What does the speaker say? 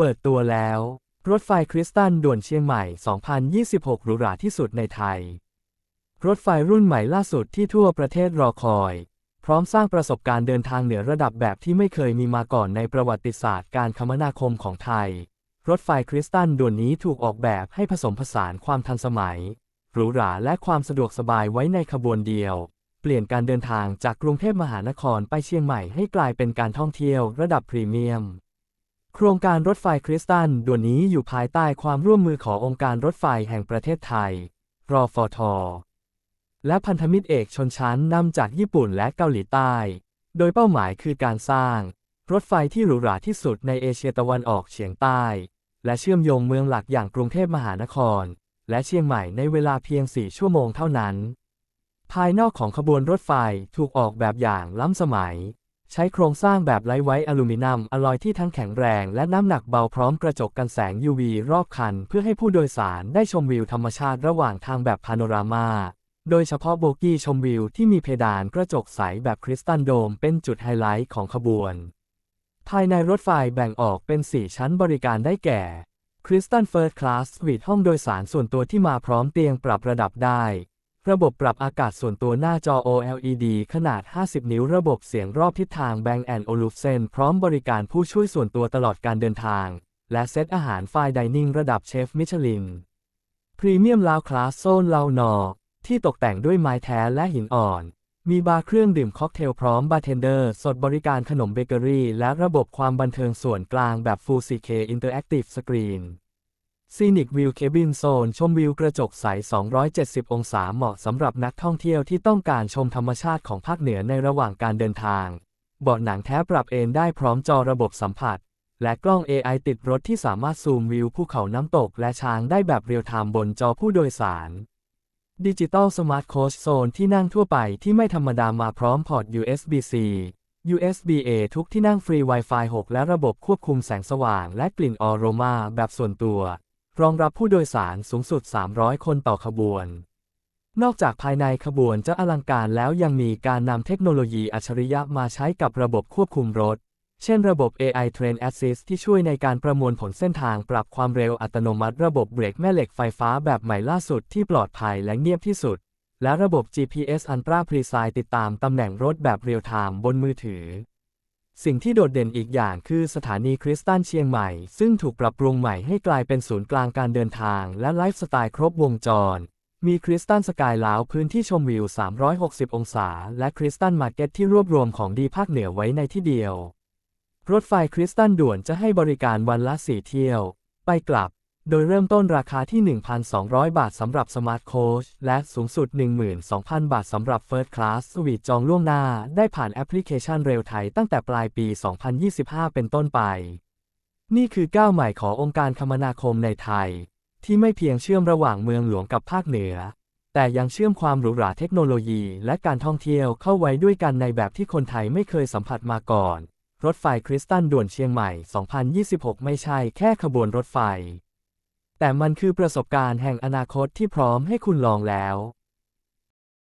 เปิดตัวแล้ว รถไฟคริสตัลด่วนเชียงใหม่ 2026 หรูหราที่สุดในไทย รถไฟรุ่นใหม่ล่าสุดที่ทั่วประเทศรอคอย พร้อมสร้างประสบการณ์เดินทางเหนือระดับแบบที่ไม่เคยมีมาก่อนในประวัติศาสตร์การคมนาคมของไทย รถไฟคริสตัลด่วนนี้ถูกออกแบบให้ผสมผสานความทันสมัย หรูหราและความสะดวกสบายไว้ในขบวนเดียว เปลี่ยนการเดินทางจากกรุงเทพมหานครไปเชียงใหม่ให้กลายเป็นการท่องเที่ยวระดับพรีเมียม โครงการรถไฟคริสตัลด่วนนี้อยู่ภายใต้ความร่วมมือขององค์การรถไฟแห่งประเทศไทย รอฟทและพันธมิตรเอกชนชั้นนำจากญี่ปุ่นและเกาหลีใต้ โดยเป้าหมายคือการสร้าง รถไฟที่หรูหราที่สุดในเอเชียตะวันออกเฉียงใต้ และเชื่อมโยงเมืองหลักอย่างกรุงเทพมหานคร และเชียงใหม่ในเวลาเพียง 4 ชั่วโมงเท่านั้น ภายนอกของขบวนรถไฟถูกออกแบบอย่างล้ำสมัย ใช้โครงสร้างแบบไร้ไว้อลูมิเนียมอลลอยที่ทั้งแข็งแรงและน้ำหนักเบาพร้อมกระจกกันแสง UV รอบคัน เพื่อให้ผู้โดยสารได้ชมวิวธรรมชาติระหว่างทางแบบพาโนรามาโดยเฉพาะโบกี้ชมวิวที่มีเพดานกระจกใสแบบคริสตัลโดมเป็นจุดไฮไลท์ของขบวน ภายในรถไฟแบ่งออกเป็น 4 ชั้นบริการได้แก่คริสตัลเฟิร์สคลาสสวีทห้องโดยสารส่วนตัวที่มาพร้อมเตียงปรับระดับได้ ระบบปรับอากาศส่วนตัวหน้าจอ OLED ขนาด 50 นิ้ว ระบบเสียงรอบทิศทาง Bang Olufsen พร้อมบริการผู้ช่วยส่วนตัวตลอดการเดินทาง และเซตอาหารไฟน์ไดนิ่งระดับเชฟมิชลิน พรีเมียมลาวคลาสโซนลาวนอ ที่ตกแต่งด้วยไม้แท้และหินอ่อน มีบาร์เครื่องดื่มค็อกเทลพร้อมบาร์เทนเดอร์ สดบริการขนมเบเกอรี่ และระบบความบันเทิงส่วนกลางแบบ Full 4K Interactive Screen ซีนิกวิวเคบินโซนชมวิวกระจกใส 270 องศาเหมาะสำหรับนักท่องเที่ยวที่ต้องการชมธรรมชาติของภาคเหนือในระหว่างการเดินทาง เบาะหนังแท้ปรับเอนได้พร้อมจอระบบสัมผัส และกล้อง AI ติดรถที่สามารถซูมวิวภูเขาน้ำตกและช้างได้แบบเรียลไทม์บนจอผู้โดยสารดิจิตอลสมาร์ทโค้ชโซนที่นั่งทั่วไปที่ไม่ธรรมดามาพร้อมพอร์ต USB-C USB-A ทุกที่นั่งฟรี Wi-Fi 6 และระบบควบคุมแสงสว่างและกลิ่นออโรมาแบบส่วนตัว รองรับผู้โดยสารสูงสุด 300 คนต่อขบวน นอกจากภายในขบวนจะอลังการแล้วยังมีการนำเทคโนโลยีอัจฉริยะมาใช้กับระบบควบคุมรถ เช่นระบบ AI Train Assist ที่ช่วยในการประมวลผลเส้นทางปรับความเร็วอัตโนมัติ ระบบเบรกแม่เหล็กไฟฟ้าแบบใหม่ล่าสุดที่ปลอดภัยและเงียบที่สุด และระบบ GPS Ultra Precise ติดตามตำแหน่งรถแบบเรียลไทม์บนมือถือ สิ่งที่โดดเด่นอีกอย่างคือสถานีคริสตันเชียงใหม่ ซึ่งถูกปรับปรุงใหม่ให้กลายเป็นศูนย์กลางการเดินทางและไลฟ์สไตล์ครบวงจร มีคริสตันสกายลาวพื้นที่ชมวิว 360 องศา และคริสตันมาร์เก็ตที่รวบรวมของดีภาคเหนือไว้ในที่เดียว รถไฟคริสตันด่วนจะให้บริการวันละ 4 เที่ยว ไปกลับ โดยเริ่มต้นราคาที่ 1,200 บาทสำหรับสมาร์ทโค้ชและสูงสุด 12,000 บาทสำหรับเฟิร์สคลาสสวีทจองล่วงหน้า ได้ผ่านแอปพลิเคชันเร็วไทยตั้งแต่ปลายปี 2025 เป็นต้นไป นี่คือก้าวใหม่ขององค์การคมนาคมในไทย ที่ไม่เพียงเชื่อมระหว่างเมืองหลวงกับภาคเหนือ แต่ยังเชื่อมความหรูหราเทคโนโลยี และการท่องเที่ยวเข้าไว้ด้วยกันในแบบที่คนไทยไม่เคยสัมผัสมาก่อน รถไฟคริสตัลด่วนเชียงใหม่ 2026 ไม่ใช่แค่ขบวนรถไฟ แต่มันคือประสบการณ์แห่งอนาคตที่พร้อมให้คุณลองแล้ว